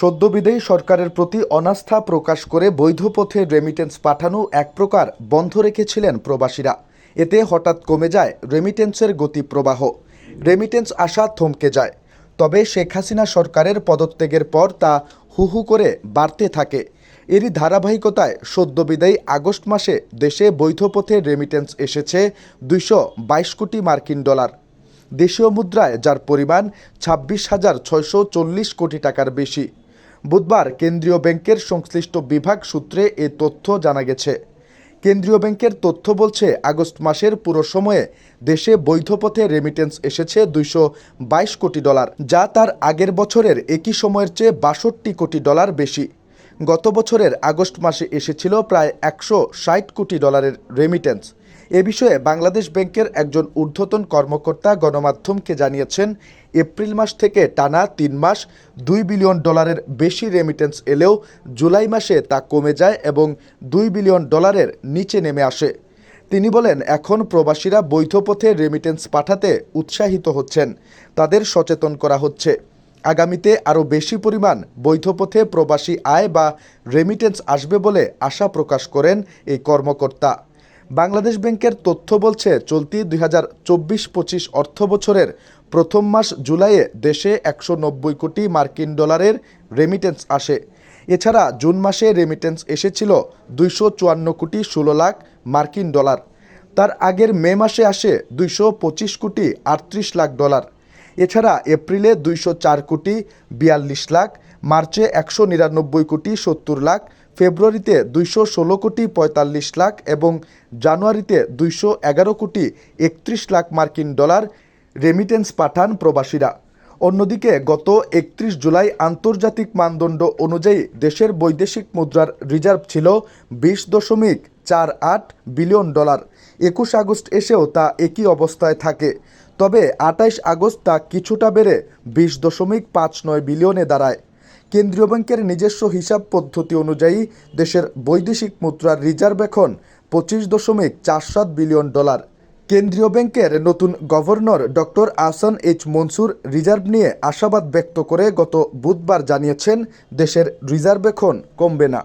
সদ্যবিদেয়ী সরকারের প্রতি অনাস্থা প্রকাশ করে বৈধ পথে রেমিটেন্স পাঠানো এক প্রকার বন্ধ রেখেছিলেন প্রবাসীরা। এতে হঠাৎ কমে যায় রেমিটেন্সের গতি প্রবাহ রেমিটেন্স আসা থমকে যায়। তবে শেখ হাসিনা সরকারের পদত্যাগের পর তা হু হু করে বাড়তে থাকে। এরই ধারাবাহিকতায় সদ্যবিদায়ী আগস্ট মাসে দেশে বৈধ পথে রেমিটেন্স এসেছে দুইশো বাইশ কোটি মার্কিন ডলার। দেশীয় মুদ্রায় যার পরিমাণ ছাব্বিশ হাজার ছয়শো চল্লিশ কোটি টাকার বেশি। বুধবার কেন্দ্রীয় ব্যাংকের সংশ্লিষ্ট বিভাগ সূত্রে এ তথ্য জানা গেছে। কেন্দ্রীয় ব্যাংকের তথ্য বলছে, আগস্ট মাসের পুরো সময়ে দেশে বৈধ পথে রেমিটেন্স এসেছে দুইশো বাইশ কোটি ডলার, যা তার আগের বছরের একই সময়ের চেয়ে বাষট্টি কোটি ডলার বেশি। গত বছরের আগস্ট মাসে এসেছিল প্রায় একশো ষাট কোটি ডলারের রেমিটেন্স এ বিষয়ে বাংলাদেশ ব্যাংকের একজন ঊর্ধ্বতন কর্মকর্তা গণমাধ্যমকে জানিয়েছেন, এপ্রিল মাস থেকে টানা তিন মাস দুই বিলিয়ন ডলারের বেশি রেমিটেন্স এলেও জুলাই মাসে তা কমে যায় এবং দুই বিলিয়ন ডলারের নিচে নেমে আসে। তিনি বলেন, এখন প্রবাসীরা বৈধ পথে রেমিটেন্স পাঠাতে উৎসাহিত হচ্ছেন। তাদের সচেতন করা হচ্ছে। আগামীতে আরও বেশি পরিমাণ বৈধ পথে প্রবাসী আয় বা রেমিটেন্স আসবে বলে আশা প্রকাশ করেন এই কর্মকর্তা। বাংলাদেশ ব্যাংকের তথ্য বলছে, চলতি দুই হাজার চব্বিশ পঁচিশ অর্থ বছরের প্রথম মাস জুলাইয়ে দেশে একশো নব্বই কোটি মার্কিন ডলারের রেমিটেন্স আসে। এছাড়া জুন মাসে রেমিটেন্স এসেছিল দুইশো চুয়ান্ন কোটি ষোলো লাখ মার্কিন ডলার। তার আগের মে মাসে আসে দুইশো পঁচিশ কোটি আটত্রিশ লাখ ডলার। এছাড়া এপ্রিলে দুইশো চার কোটি বিয়াল্লিশ লাখ, মার্চে একশো নিরানব্বই কোটি সত্তর লাখ ফেব্রুয়ারিতে দুইশো ষোলো কোটি পঁয়তাল্লিশ লাখ এবং জানুয়ারিতে দুইশো এগারো কোটি একত্রিশ লাখ মার্কিন ডলার রেমিটেন্স পাঠান প্রবাসীরা। অন্যদিকে গত একত্রিশ জুলাই আন্তর্জাতিক মানদণ্ড অনুযায়ী দেশের বৈদেশিক মুদ্রার রিজার্ভ ছিল বিশ দশমিক চার আট বিলিয়ন ডলার। একুশ আগস্ট এসেও তা একই অবস্থায় থাকে। তবে আটাইশ আগস্ট তা কিছুটা বেড়ে বিশ দশমিক পাঁচ নয় বিলিয়নে দাঁড়ায়। কেন্দ্রীয় ব্যাংকের নিজস্ব হিসাব পদ্ধতি অনুযায়ী দেশের বৈদেশিক মুদ্রার রিজার্ভ এখন পঁচিশ দশমিক চার সাত বিলিয়ন ডলার। কেন্দ্রীয় ব্যাংকের নতুন governor doctor Ahsan H Mansur reserve নিয়ে আশাবাদ ব্যক্ত করে গত বুধবার জানিয়েছেন, দেশের রিজার্ভ এখন কমবে না।